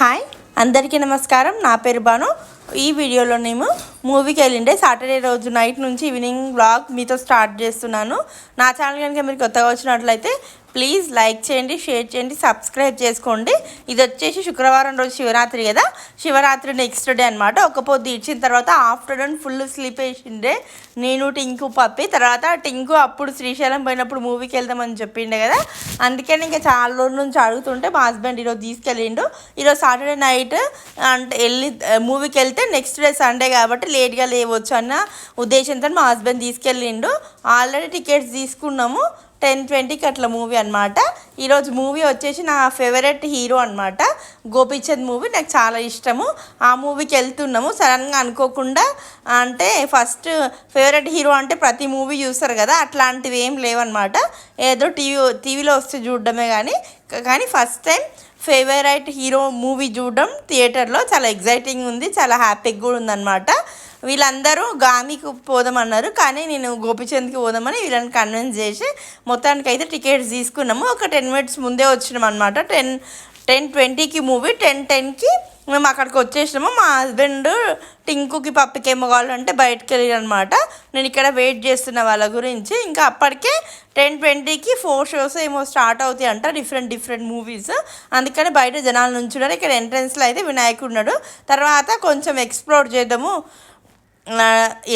Hi అందరికీ నమస్కారం. నా పేరు బాను ఈ వీడియోలో నేను మూవీకి వెళ్ళిండే సాటర్డే రోజు నైట్ నుంచి ఈవినింగ్ బ్లాగ్ మీతో స్టార్ట్ చేస్తున్నాను. నా ఛానల్ కనుక మీరు కొత్తగా వచ్చినట్లయితే ప్లీజ్ లైక్ చేయండి షేర్ చేయండి సబ్స్క్రైబ్ చేసుకోండి. ఇది వచ్చేసి శుక్రవారం రోజు శివరాత్రి కదా? శివరాత్రి నెక్స్ట్ డే అనమాట ఒక పొద్దు ఇచ్చిన తర్వాత ఆఫ్టర్నూన్ ఫుల్ స్లీప్ వేసిండే. నేను టింకు పప్పి. తర్వాత టింకు అప్పుడు శ్రీశైలం పోయినప్పుడు మూవీకి వెళ్దామని చెప్పిండే కదా? అందుకని ఇంకా చాలా రోజుల నుంచి అడుగుతుంటే మా హస్బెండ్ ఈరోజు తీసుకెళ్ళిండు. ఈరోజు సాటర్డే నైట్ అంటే వెళ్ళి మూవీకి వెళ్తే నెక్స్ట్ డే సండే కాబట్టి లేట్గా లేవచ్చు అన్న ఉద్దేశంతో మా హస్బెండ్ తీసుకెళ్ళిండు. ఆల్రెడీ టికెట్స్ తీసుకున్నాము. టెన్ ట్వంటీకి అట్లా మూవీ అనమాట ఈరోజు మూవీ వచ్చేసి నా ఫేవరెట్ హీరో అనమాట గోపీచంద్ మూవీ నాకు చాలా ఇష్టము. ఆ మూవీకి వెళ్తున్నాము. సడన్గా అనుకోకుండా అంటే ఫస్ట్ ఫేవరెట్ హీరో అంటే ప్రతి మూవీ చూస్తారు కదా అట్లాంటివి ఏం లేవన్నమాట. ఏదో టీవీ టీవీలో వస్తే చూడడమే కానీ కానీ first time favourite hero movie చూడడం థియేటర్లో చాలా ఎగ్జైటింగ్ ఉంది చాలా హ్యాపీగా కూడా ఉందన్నమాట. వీళ్ళందరూ గామికి పోదామన్నారు కానీ నేను గోపిచంద్కి పోదామని వీళ్ళని కన్విన్స్ చేసి మొత్తానికి అయితే టికెట్స్ తీసుకున్నాము. ఒక టెన్ మినిట్స్ ముందే వచ్చినాం అనమాట టెన్ టెన్ ట్వంటీకి మూవీ టెన్ టెన్కి మేము అక్కడికి వచ్చేసినాము. మా హస్బెండ్ టింకుకి పప్పుకి ఏమో కావాలంటే బయటకు వెళ్ళి అనమాట నేను ఇక్కడ వెయిట్ చేస్తున్న వాళ్ళ గురించి. ఇంకా అప్పటికే టెన్ ట్వంటీకి ఫోర్ షోస్ ఏమో స్టార్ట్ అవుతాయి అంట. డిఫరెంట్ డిఫరెంట్ మూవీస్ అందుకని బయట జనాల నుంచి ఉన్నారు. ఇక్కడ ఎంట్రన్స్లో అయితే వినాయకుడు ఉన్నాడు. తర్వాత కొంచెం ఎక్స్ప్లోర్ చేద్దాము.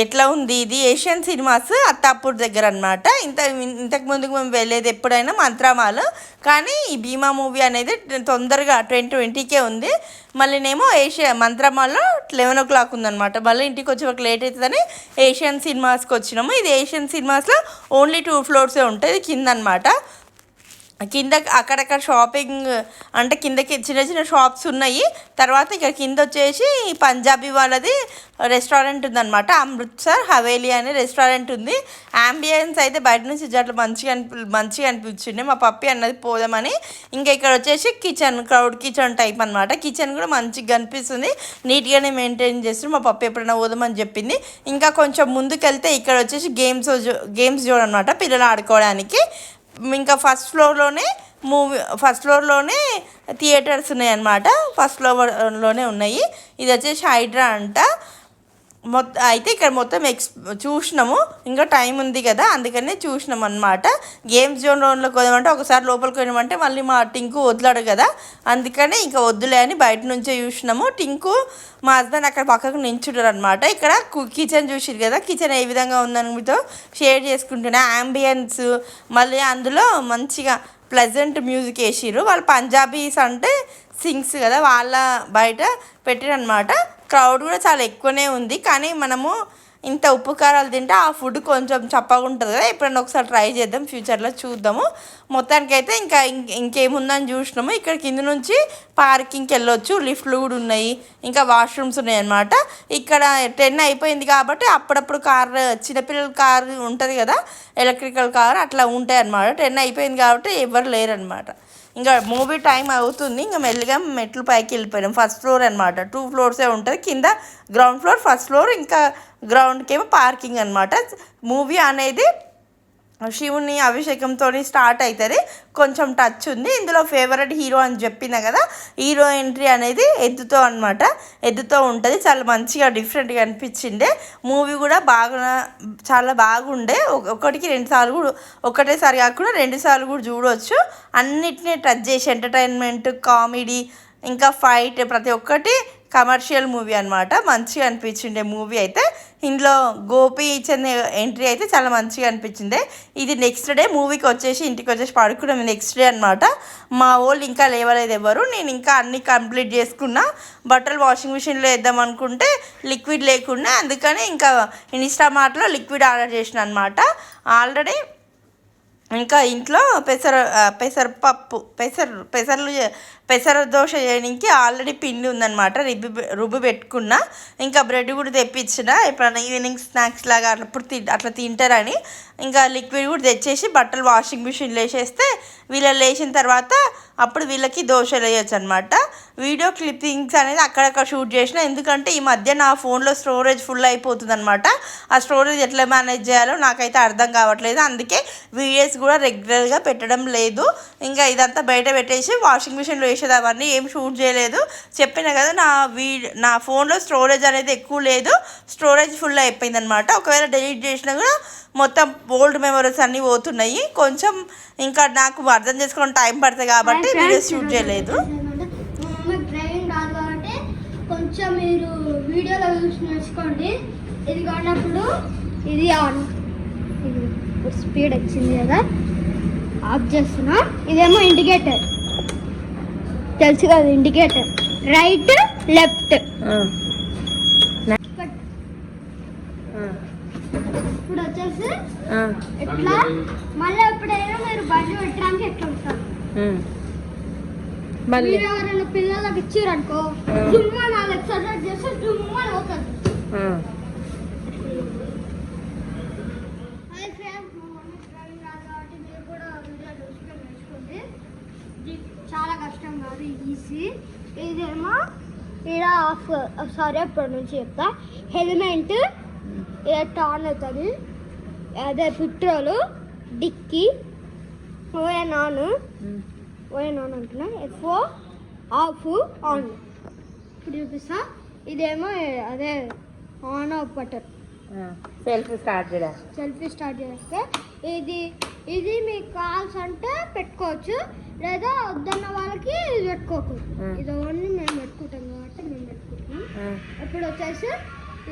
ఎట్లా ఉంది ఇది? ఏషియన్ సినిమాస్ అత్తాపూర్ దగ్గర అనమాట ఇంత ఇంతకు ముందుకు మేము వెళ్ళేది ఎప్పుడైనా మంత్రామాల్. కానీ ఈ భీమా మూవీ అనేది తొందరగా ట్వంటీ ట్వంటీకే ఉంది. మళ్ళీనేమో ఏషియా మంత్రామాల్లో లెవెన్ ఓ క్లాక్ ఉందన్నమాట. మళ్ళీ ఇంటికి వచ్చే ఒక లేట్ అవుతుందని ఏషియన్ సినిమాస్కి వచ్చినాము. ఇది ఏషియన్ సినిమాస్లో ఓన్లీ టూ ఫ్లోర్సే ఉంటుంది కింద అనమాట కింద అక్కడక్కడ షాపింగ్ అంటే కిందకి చిన్న చిన్న షాప్స్ ఉన్నాయి. తర్వాత ఇక్కడ కింద వచ్చేసి పంజాబీ వాళ్ళది రెస్టారెంట్ ఉందన్నమాట. అమృత్సర్ హవేలీ అనే రెస్టారెంట్ ఉంది. అంబియన్స్ అయితే బయట నుంచి అట్లా మంచిగా అనిపి మంచిగా అనిపించింది. మా పప్పి అన్నది పోదామని ఇంకా ఇక్కడ వచ్చేసి కిచెన్ క్రౌడ్ కిచెన్ టైప్ అనమాట కిచెన్ కూడా మంచిగా కనిపిస్తుంది. నీట్గానే మెయింటైన్ చేస్తుంది. మా పప్పి ఎప్పుడైనా పోదామని చెప్పింది. ఇంకా కొంచెం ముందుకెళ్తే ఇక్కడ వచ్చేసి గేమ్స్ గేమ్స్ జోన్ అనమాట పిల్లలు ఆడుకోవడానికి. ఇంకా ఫస్ట్ ఫ్లోర్లోనే మూవీ ఫస్ట్ ఫ్లోర్లోనే థియేటర్స్ ఉన్నాయన్నమాట. ఫస్ట్ ఫ్లోర్లోనే ఉన్నాయి. ఇది వచ్చేసి హైడ్రా అంట. మొత్తం అయితే ఇక్కడ మొత్తం ఎక్స్ చూసినాము. ఇంకా టైం ఉంది కదా అందుకనే చూసినాం అనమాట గేమ్స్ జోన్ రోడ్లోకి పోదామంటే ఒకసారి లోపలికి పోయినామంటే మళ్ళీ మా టింకు వదిలాడు కదా. అందుకనే ఇంకా వద్దులే అని బయట నుంచే చూసినాము. టింకు మా హస్బెండ్ అక్కడ పక్కకు నించుంటారు అనమాట ఇక్కడ కిచెన్ చూసిరు కదా కిచెన్ ఏ విధంగా ఉందని మీతో షేర్ చేసుకుంటున్నా. యాంబియన్స్ మళ్ళీ అందులో మంచిగా ప్లెజెంట్ మ్యూజిక్ వేసిరు వాళ్ళు పంజాబీస్ అంటే సింగ్స్ కదా వాళ్ళ బయట పెట్టిరనమాట క్రౌడ్ కూడా చాలా ఎక్కువనే ఉంది. కానీ మనము ఇంత ఉప్పు కారాలు తింటే ఆ ఫుడ్ కొంచెం చప్పగా ఉంటుంది కదా. ఎప్పుడైనా ఒకసారి ట్రై చేద్దాం. ఫ్యూచర్లో చూద్దాము. మొత్తానికైతే ఇంకా ఇంకేముందని చూసినాము. ఇక్కడ కింద నుంచి పార్కింగ్కి వెళ్ళొచ్చు. లిఫ్ట్లు కూడా ఉన్నాయి. ఇంకా వాష్రూమ్స్ ఉన్నాయి అనమాట ఇక్కడ టెన్ అయిపోయింది కాబట్టి అప్పుడప్పుడు కార్ చిన్నపిల్లల కార్ ఉంటుంది కదా. ఎలక్ట్రికల్ కార్ అట్లా ఉంటాయి అనమాట టెన్ అయిపోయింది కాబట్టి ఎవరు లేరనమాట ఇంకా మూవీ టైం అవుతుంది. ఇంకా మెల్లిగా మెట్లు పైకి వెళ్ళిపోయాం ఫస్ట్ ఫ్లోర్ అనమాట టూ ఫ్లోర్సే ఉంటుంది. కింద గ్రౌండ్ ఫ్లోర్ ఫస్ట్ ఫ్లోర్ ఇంకా గ్రౌండ్కి ఏమో పార్కింగ్ అనమాట మూవీ అనేది శివుని అభిషేకంతో స్టార్ట్ అవుతుంది కొంచెం టచ్ ఉంది. ఇందులో ఫేవరెట్ హీరో అని చెప్పిన కదా హీరో ఎంట్రీ అనేది ఎద్దుతో అనమాట ఎద్దుతో ఉంటుంది. చాలా మంచిగా డిఫరెంట్గా అనిపించిండే మూవీ కూడా బాగా చాలా బాగుండే. ఒక- ఒకటికి రెండు సార్లు కూడా ఒకటేసారి కాకుండా రెండు సార్లు కూడా చూడవచ్చు అన్నిటినీ టచ్ చేసి ఎంటర్టైన్మెంట్ కామెడీ ఇంకా ఫైట్ ప్రతి ఒక్కటి కమర్షియల్ మూవీ అనమాట మంచిగా అనిపించిండే మూవీ అయితే. ఇందులో గోపి ఇచ్చిన ఎంట్రీ అయితే చాలా మంచిగా అనిపించింది. ఇది నెక్స్ట్ డే మూవీకి వచ్చేసి ఇంటికి వచ్చేసి పడుకున్నాం. నెక్స్ట్ డే అనమాట మా వాళ్ళు ఇంకా లేవలేదు ఎవరు. నేను ఇంకా అన్ని కంప్లీట్ చేసుకున్నా. బట్టలు వాషింగ్ మిషన్లో వేద్దాం అనుకుంటే లిక్విడ్ లేకుండా అందుకని ఇంకా ఇన్స్టామార్ట్లో లిక్విడ్ ఆర్డర్ చేసిన అనమాట ఆల్రెడీ ఇంకా ఇంట్లో పెసర పెసరపప్పు పెసర పెసర్లు పెసర దోశ చేయడానికి ఆల్రెడీ పిండి ఉందన్నమాట రుబ్బి రుబ్బి పెట్టుకున్నా. ఇంకా బ్రెడ్ కూడా తెప్పించిన ఎప్పుడైనా ఈవినింగ్ స్నాక్స్ లాగా అట్లా ఇప్పుడు తి అట్లా తింటారని. ఇంకా లిక్విడ్ కూడా తెచ్చేసి బట్టలు వాషింగ్ మిషన్లో వేసేస్తే వీళ్ళు లేచిన తర్వాత అప్పుడు వీళ్ళకి దోశలు వేయచ్చు అనమాట వీడియో క్లిప్పింగ్స్ అనేది అక్కడక్కడ షూట్ చేసిన ఎందుకంటే ఈ మధ్య నా ఫోన్లో స్టోరేజ్ ఫుల్ అయిపోతుంది అనమాట ఆ స్టోరేజ్ ఎట్లా మేనేజ్ చేయాలో నాకైతే అర్థం కావట్లేదు. అందుకే వీడియోస్ కూడా రెగ్యులర్గా పెట్టడం లేదు. ఇంకా ఇదంతా బయట పెట్టేసి వాషింగ్ మిషన్లో చేసేది అవన్నీ ఏం షూట్ చేయలేదు. చెప్పిన కదా నా వీ నా ఫోన్లో స్టోరేజ్ అనేది ఎక్కువ లేదు. స్టోరేజ్ ఫుల్ అయిపోయింది అనమాట ఒకవేళ డిలీట్ చేసినా కూడా మొత్తం ఓల్డ్ మెమరీస్ అన్నీ పోతున్నాయి. కొంచెం ఇంకా నాకు అర్థం చేసుకోవడం టైం పడుతుంది కాబట్టి వీడియోస్ షూట్ చేయలేదు. కొంచెం మీరు వీడియోలో చూసి నేర్చుకోండి. ఇది కొన్నప్పుడు ఇది ఆన్. స్పీడ్ వచ్చింది కదా. ఆఫ్ చేస్తున్నా. ఇదేమో ఇండికేటర్. తెలుసు కదా ఇండికేటర్ రైట్ లెఫ్ట్ ఇప్పుడు వచ్చేసి ఎట్లా? మళ్ళీ ఎప్పుడైనా మీరు బండి పెట్టడానికి ఎట్లా ఉంటారు? మళ్ళీ. మీరు ఎవరైనా పిల్లలకి ఇచ్చారు అనుకో జుమ్మ నాలుగు ఎక్సర్సైజ్ చేస్తే జుమ్మ అని అవుతుంది హాయ్ ఫ్రెండ్స్ మా మమ్మీ డ్రైవింగ్ రాదు కాబట్టి మీరు కూడా వీడియో చూసుకొని నేర్చుకోండి ఇది చాలా కష్టం ఈజీ ఇదేమో ఇక్కడ ఆఫ్ సారీ అప్పటి నుంచి చెప్తా. హెల్మెట్ ఎట్ ఆన్ అవుతుంది అదే petrol dickey ON on ON on అంటున్నా ఎఫ్ ఆఫ్ ఆన్. ఇప్పుడు చూపిస్తా. ఇదేమో అదే on off button. Selfie start చేయడం సెల్ఫీ స్టార్ట్ చేస్తే ఇది ఇది మీకు కాల్స్ అంటే పెట్టుకోవచ్చు. లేదా వద్దన్న వాళ్ళకి ఇది పెట్టుకోకూడదు. ఇది ఓన్లీ మేము పెట్టుకుంటాం కాబట్టి మేము పెట్టుకుంటాం. ఇప్పుడు వచ్చేసి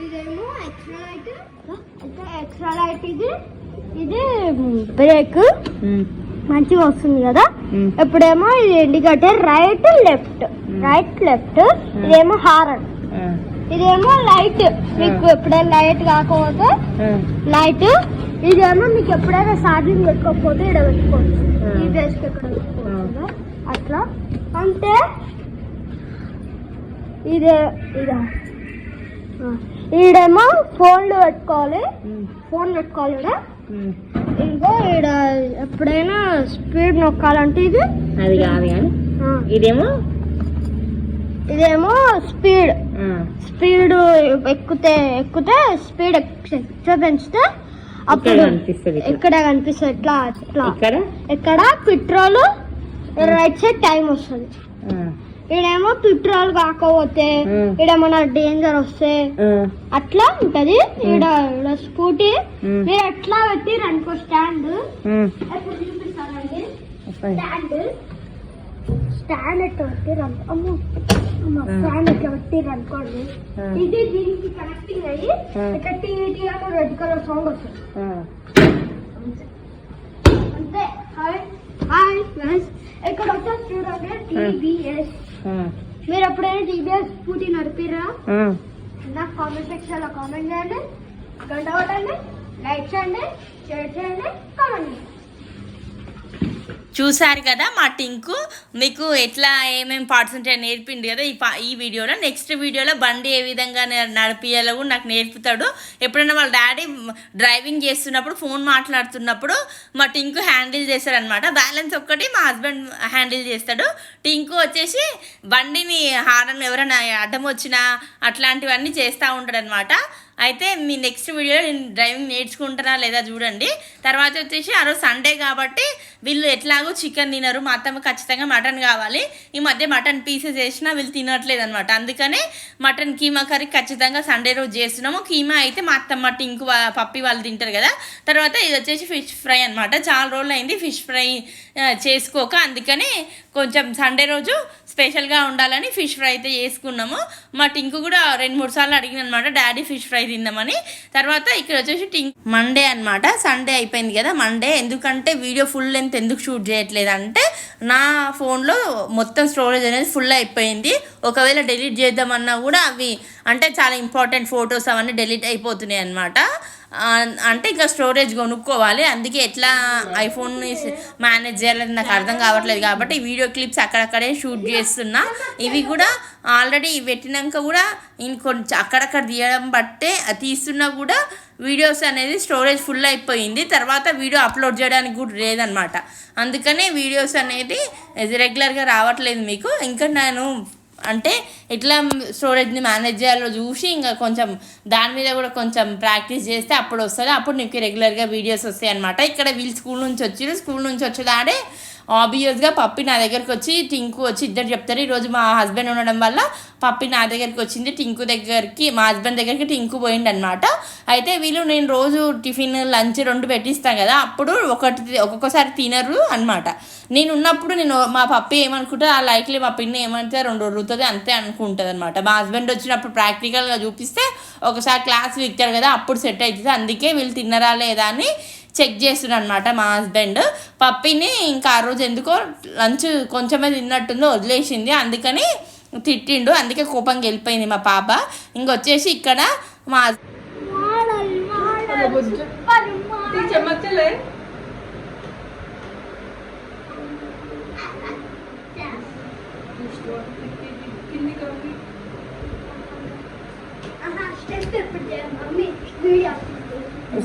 ఇదేమో ఎక్స్ట్రా లైట్ ఇంకా ఎక్స్ట్రా లైట్ ఇది. ఇది బ్రేక్ మంచిగా వస్తుంది కదా. ఇప్పుడేమో ఇది indicator right left right left ఇదేమో హారన్. ఇదేమో లైట్ మీకు ఎప్పుడైనా లైట్ కాకపోతే లైట్ ఇదేమో మీకు ఎప్పుడైనా ఛార్జింగ్ పెట్టుకోకపోతే ఇక్కడ పెట్టుకోవచ్చు ఈ ఎక్కడ పెట్టుకోవచ్చు. అట్లా. అంటే ఇదే ఇదా. ఈడేమో ఫోన్లు పెట్టుకోవాలి. ఫోన్ పెట్టుకోవాలి ఈడ ఇంకో ఈడ ఎప్పుడైనా స్పీడ్ నొక్కాలంటే ఇది. అది కాదు కానీ ఇదేమో ఇదేమో స్పీడ్. స్పీడ్ ఎక్కితే ఎక్కితే స్పీడ్ ఎక్కువ పెంచితే అప్పుడు కనిపిస్తది ఇట్లా. ఎక్కడ కనిపిస్తుంది? ఎట్లా? ఇక్కడ? పెట్రోల్ రైట్ సైడ్ టైం వస్తుంది. ఈడేమో పెట్రోల్ కాకపోతే. ఈడేమన్నా డేంజర్ వస్తే అట్లా ఉంటది. ఈడ ఈడ స్కూటీ. మీరు ఎట్లా పెట్టి అనుకో స్టాండ్? చూపిస్తానండి స్టాండ్. స్టాండ్ ఎట్లా పెట్టి రన్ అమ్మో అమ్మ, Hmm. స్టాండ్ ఎట్లా పెట్టి అనుకోండి ఇది దీనికి కనెక్టింగ్ అయ్యి Hmm. ఇట్లా టీవీ అని రెడ్ కలర్ సౌండ్ వస్తుంది అంతే హాయ్ హాయ్ ఫ్రెండ్స్ ఇక్కడ వచ్చేసి చూడండి టీబీఎస్ మీరు ఎప్పుడైనా టీబీఎస్ స్కూటీ నడిపిరా నాకు కామెంట్ సెక్షన్లో కామెంట్ చేయండి గంట కొట్టండి లైక్ చేయండి షేర్ చేయండి కామెంట్ చేయండి చూసారు కదా మా టింకు. మీకు ఎట్లా ఏమేమి పార్ట్స్ ఉంటాయో నేర్పిండు కదా ఈ పా ఈ వీడియోలో. నెక్స్ట్ వీడియోలో బండి ఏ విధంగా న- నడిపియాలో కూడా నాకు నేర్పుతాడు. ఎప్పుడైనా వాళ్ళ డాడీ డ్రైవింగ్ చేస్తున్నప్పుడు ఫోన్ మాట్లాడుతున్నప్పుడు మా టింకు హ్యాండిల్ చేస్తాడనమాట బ్యాలెన్స్ ఒక్కటి మా హస్బెండ్ హ్యాండిల్ చేస్తాడు. టింకు వచ్చేసి బండిని హారన్ ఎవరైనా అడ్డం వచ్చినా అట్లాంటివన్నీ చేస్తూ ఉంటాడనమాట అయితే మీ నెక్స్ట్ వీడియోలో నేను డ్రైవింగ్ నేర్చుకుంటారా లేదా చూడండి. తర్వాత వచ్చేసి ఆ రోజు సండే కాబట్టి వీళ్ళు ఎట్లాగో చికెన్ తినరు మా అత్తమ్మ ఖచ్చితంగా మటన్ కావాలి. ఈ మధ్య మటన్ పీసెస్ వేసినా వీళ్ళు తినట్లేదు అనమాట అందుకనే మటన్ కీమా కర్రీ ఖచ్చితంగా సండే రోజు చేస్తున్నాము. కీమా అయితే మా అత్తమ్మ టింకు పప్పి వాళ్ళు తింటారు కదా. తర్వాత ఇది వచ్చేసి ఫిష్ ఫ్రై అనమాట చాలా రోజులు అయింది ఫిష్ ఫ్రై చేసుకోక. అందుకనే కొంచెం సండే రోజు స్పెషల్గా ఉండాలని ఫిష్ ఫ్రై అయితే చేసుకున్నాము. మా టింకు కూడా రెండు మూడు సార్లు అడిగిన అనమాట డాడీ ఫిష్ ఫ్రై తిందామని. తర్వాత ఇక్కడ వచ్చేసి టింక్ మండే అనమాట సండే అయిపోయింది కదా మండే. ఎందుకంటే వీడియో ఫుల్ లెంత్ ఎందుకు షూట్ చేయట్లేదు అంటే నా ఫోన్లో మొత్తం స్టోరేజ్ అనేది ఫుల్ అయిపోయింది. ఒకవేళ డిలీట్ చేద్దామన్నా కూడా అవి అంటే చాలా ఇంపార్టెంట్ ఫొటోస్ అవన్నీ డిలీట్ అయిపోతున్నాయి అనమాట అంటే ఇంకా స్టోరేజ్ కొనుక్కోవాలి. అందుకే ఎట్లా ఐఫోన్ని మేనేజ్ చేయాలని నాకు అర్థం కావట్లేదు కాబట్టి వీడియో క్లిప్స్ అక్కడక్కడే షూట్ చేస్తున్నా. ఇవి కూడా ఆల్రెడీ పెట్టినాక కూడా ఇంకొంచెం అక్కడక్కడ తీయడం బట్టే తీస్తున్నా కూడా వీడియోస్ అనేది స్టోరేజ్ ఫుల్ అయిపోయింది. తర్వాత వీడియో అప్లోడ్ చేయడానికి కూడా లేదనమాట. అందుకనే వీడియోస్ అనేది రెగ్యులర్గా రావట్లేదు మీకు. ఇంకా నేను అంటే ఎట్లా స్టోరేజ్ని మేనేజ్ చేయాలో చూసి ఇంకా కొంచెం దాని మీద కూడా కొంచెం ప్రాక్టీస్ చేస్తే అప్పుడు వస్తుంది. అప్పుడు నీకు రెగ్యులర్గా వీడియోస్ వస్తాయి అనమాట ఇక్కడ వీళ్ళు స్కూల్ నుంచి వచ్చారు స్కూల్ నుంచి వచ్చేదాడే ఆబ్వియస్గా పప్పి నా దగ్గరికి వచ్చి టింకు వచ్చి ఇద్దరు చెప్తారు. ఈరోజు మా హస్బెండ్ ఉండడం వల్ల పప్పి నా దగ్గరికి వచ్చింది టింకు దగ్గరికి మా హస్బెండ్ దగ్గరికి టింకు పోయిండు అనమాట అయితే వీళ్ళు నేను రోజు టిఫిన్ లంచ్ రెండు పెట్టిస్తాను కదా అప్పుడు ఒకటి ఒక్కొక్కసారి తినరు అనమాట నేను ఉన్నప్పుడు నేను మా పప్పి ఏమనుకుంటే ఆ లైక్లీ మా పిన్ని ఏమంటే రెండు రుతుంది అంతే అనుకుంటుంది అనమాట మా హస్బెండ్ వచ్చినప్పుడు ప్రాక్టికల్గా చూపిస్తే ఒకసారి క్లాస్ విక్తారు కదా అప్పుడు సెట్ అవుతుంది అందుకే వీళ్ళు తిన్నరా లేదా అని చెక్ చేస్తున్నారు అనమాట మా హస్బెండ్. పప్పిని ఇంకా ఆ రోజు ఎందుకో లంచ్ కొంచెమే తిన్నట్టుందో వదిలేసింది. అందుకని తిట్టిండు. అందుకే కోపంగా వెళ్ళిపోయింది మా పాప. ఇంకొచ్చేసి ఇక్కడ మా హస్- మోడల్ మోడల్ సూపర్ మోడల్ చెమ్మచ్చలే ఆహా స్టెప్ ఇప్పుడు చేయండి మమ్మీ వీడియో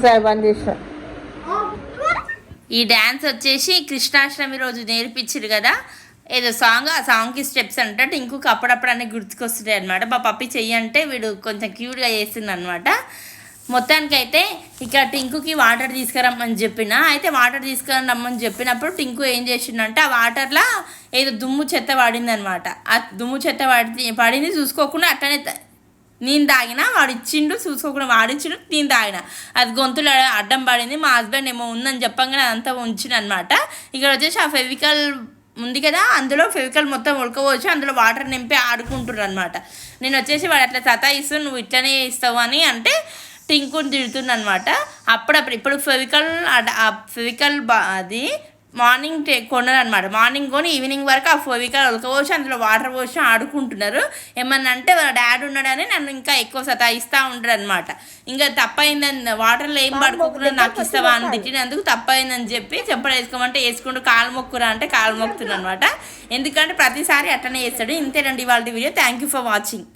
సరే బంద్ చేసిన ఈ డ్యాన్స్ వచ్చేసి కృష్ణాష్టమి రోజు నేర్పించారు కదా. ఏదో సాంగ్ ఆ సాంగ్కి స్టెప్స్ అంటే ఇంకొక అప్పుడప్పుడు అన్నీ గుర్తుకొస్తున్నాయి అనమాట మా పప్పి చెయ్యి అంటే వీడు కొంచెం క్యూట్గా చేస్తుంది అనమాట మొత్తానికైతే ఇక టింకుకి వాటర్ తీసుకురమ్మని చెప్పిన. అయితే వాటర్ తీసుకుని రమ్మని చెప్పినప్పుడు టింకు ఏం చేసిండంటే ఆ వాటర్లో ఏదో దుమ్ము చెత్త పడింది అనమాట ఆ దుమ్ము చెత్త పడి పడింది చూసుకోకుండా అట్లనే నేను తాగిన వాడు ఇచ్చిండు చూసుకోకుండా వాడిచ్చిండు నేను తాగిన. అది గొంతులో అడ్డం పడింది మా హస్బెండ్ ఏమో ఉందని చెప్పంగానే అదంతా ఉంచిన అనమాట ఇక్కడ వచ్చేసి ఆ ఫెవికల్ ఉంది కదా అందులో ఫెవికల్ మొత్తం ఉడకపోవచ్చు అందులో వాటర్ నింపి ఆడుకుంటున్నారు అనమాట నేను వచ్చేసి వాడు అట్లా సతాయిస్తూ నువ్వు ఇట్లనే ఇస్తావు అని అంటే టింకుని తిడుతుంది అనమాట అప్పుడప్పుడు ఇప్పుడు ఫెవికల్ ఆ ఫెవికల్ బా అది మార్నింగ్ టే కొన్నారు అనమాట మార్నింగ్ కొని ఈవినింగ్ వరకు ఆ ఫెవికల్ ఉడకపోసి అందులో వాటర్ పోసి ఆడుకుంటున్నారు. ఏమన్నా అంటే వాళ్ళ డాడీ ఉన్నాడని నన్ను ఇంకా ఎక్కువ సతాయిస్తూ ఉంటాడు అనమాట ఇంకా తప్పైందని వాటర్లో ఏం పడుకోకుండా నాకు ఇస్తావా అని తిట్టినందుకు తప్పైందని చెప్పి చెప్పలు వేసుకోమంటే వేసుకుంటూ కాలు మొక్కురా అంటే కాలు మొక్కుతున్నాను అనమాట ఎందుకంటే ప్రతిసారి అట్లనే చేస్తాడు. ఇంతేనండి ఇవాళ video. Thank you for watching